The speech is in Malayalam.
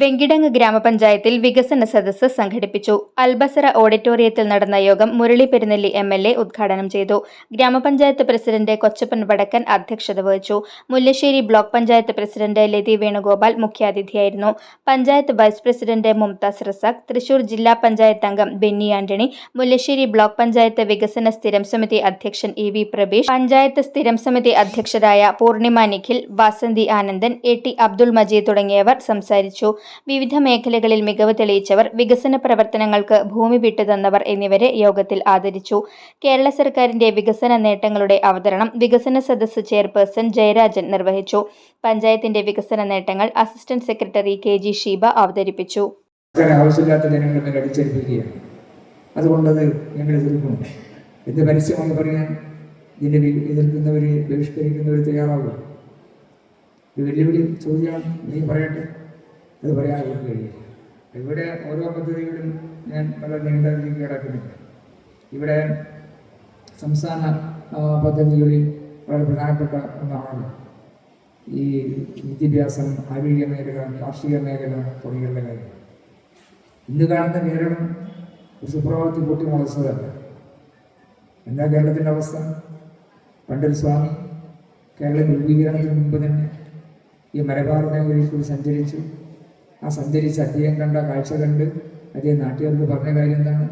വെങ്കിടങ്ങ് ഗ്രാമപഞ്ചായത്തിൽ വികസന സദസ്സ് സംഘടിപ്പിച്ചു. അൽബസറ ഓഡിറ്റോറിയത്തിൽ നടന്ന യോഗം Murali Perunnelli M L A ഉദ്ഘാടനം ചെയ്തു. ഗ്രാമപഞ്ചായത്ത് പ്രസിഡന്റ് കൊച്ചപ്പൻ വടക്കൻ അധ്യക്ഷത വഹിച്ചു. മുല്ലശ്ശേരി ബ്ലോക്ക് പഞ്ചായത്ത് പ്രസിഡന്റ് ലതി വേണുഗോപാൽ മുഖ്യാതിഥിയായിരുന്നു. പഞ്ചായത്ത് വൈസ് പ്രസിഡന്റ് മുംതാസ് റസാഖ് തൃശൂർ ജില്ലാ പഞ്ചായത്ത് അംഗം ബെന്നി ആന്റണി മുല്ലശ്ശേരി ബ്ലോക്ക് പഞ്ചായത്ത് വികസന സ്ഥിരം സമിതി അധ്യക്ഷൻ ഇ വി പ്രബീഷ് പഞ്ചായത്ത് സ്ഥിരം സമിതി അധ്യക്ഷരായ പൂർണിമ നിഖിൽ വാസന്തി ആനന്ദൻ എ ടി അബ്ദുൾ മജീദ് തുടങ്ങിയവർ സംസാരിച്ചു. വിവിധ മേഖലകളിൽ മികവ് തെളിയിച്ചവർ വികസന പ്രവർത്തനങ്ങൾക്ക് ഭൂമി വിട്ടുതന്നവർ എന്നിവരെ യോഗത്തിൽ ആദരിച്ചു. കേരള സർക്കാരിന്റെ വികസന നേട്ടങ്ങളുടെ അവതരണം വികസന സദസ്സ് ചെയർപേഴ്സൺ ജയരാജൻ നിർവഹിച്ചു. പഞ്ചായത്തിന്റെ വികസന നേട്ടങ്ങൾ assistant secretary K G Sheeba അവതരിപ്പിച്ചു. ആവശ്യമില്ലാത്ത ഞങ്ങൾ എതിർക്കുന്നു. പറയാൻ? ഇതിനെ എതിർക്കുന്നവർ ബഹിഷ്കരിക്കുന്നവർ തയ്യാറാവുക. വെല്ലുവിളി ചോദ്യമാണ്. നീ പറയട്ടെ. അത് പറയാൻ അവർക്ക് കഴിയില്ല. ഇവിടെ ഓരോ പദ്ധതികളും ഞാൻ പല നീണ്ട രീതിയിൽ കിടക്കുന്നില്ല. ഇവിടെ സംസ്ഥാന പദ്ധതികളിൽ വളരെ പ്രധാനപ്പെട്ട ഒന്നാണ് ഈ വിദ്യാഭ്യാസം ആരോഗ്യ മേഖല കാർഷിക മേഖല തുടങ്ങിയുള്ള കാര്യങ്ങൾ. ഇന്ന് കാണുന്ന കേരളം സുപ്രഭാതത്തിൽ കൂട്ടി മുളച്ചതല്ല എന്താ കേരളത്തിന്റെ അവസ്ഥ? പണ്ടൊരു സ്വാമി കേരളം രൂപീകരണത്തിന് മുമ്പ് തന്നെ ഈ മലബാർ മേഖലയിൽ കൂടി സഞ്ചരിച്ചു. ആ സഞ്ചരിച്ച് അദ്ദേഹം കണ്ട കാഴ്ച കണ്ട് അദ്ദേഹം നാട്ടുകാർക്ക് പറഞ്ഞ കാര്യം എന്താണ്?